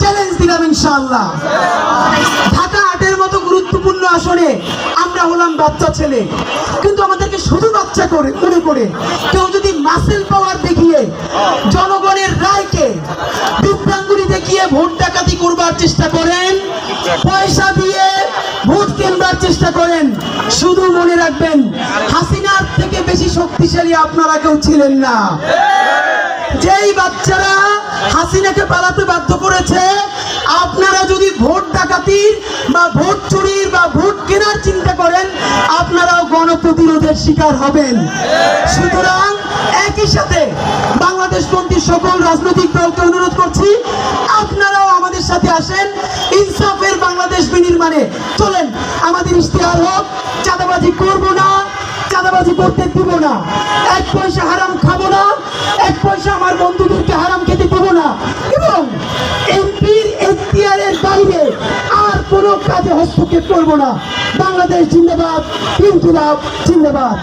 Challenge দিলাম ইনশাআল্লাহ। ঢাকা আটের মতো গুরুত্বপূর্ণ আসনে আমরা হলাম বাচ্চা ছেলে। কিন্তু আমাদেরকে শুধু বাচ্চা করে মনে করে। কেউ যদি মাসেল পাওয়ার দেখিয়ে জনগণের রায়কে বিভ্রাঙ্গুলি দেখিয়ে ভোট ডাকাতি করবার চেষ্টা করেন, পয়সা দিয়ে ভোট কেনবার চেষ্টা করেন, শুধু মনে রাখবেন, হাসিনার থেকে বেশি শক্তিশালী আপনারা কেউ ছিলেন না। যেই বাচ্চারা হাসিনাকে পালাতে বাধ্য করেছে। আপনারা যদি ভোট ডাকাতির বা ভোট চুরির বা ভোট কেনার চিন্তা করেন, আপনারাও গণপ্রতিরোধের শিকার হবেন। সুতরাং একই সাথে বাংলাদেশপন্থী সকল রাজনৈতিক দলকে অনুরোধ করছি, আপনারাও আমাদের সাথে আসেন। ইনসাফের বাংলাদেশ বিনির্মাণে চলেন। আমাদের ইশতেহার হোক, চাঁদাবাজি করব না, চাঁদাবাজি করতে দিব না। এক পয়সা হারাম খাব না, এক পয়সা আমার বন্ধুদেরকে হারাম খেতে আর কোনো কাজে হস্তক্ষেপ করব না। বাংলাদেশ জিন্দাবাদ ইনকিলাব জিন্দাবাদ।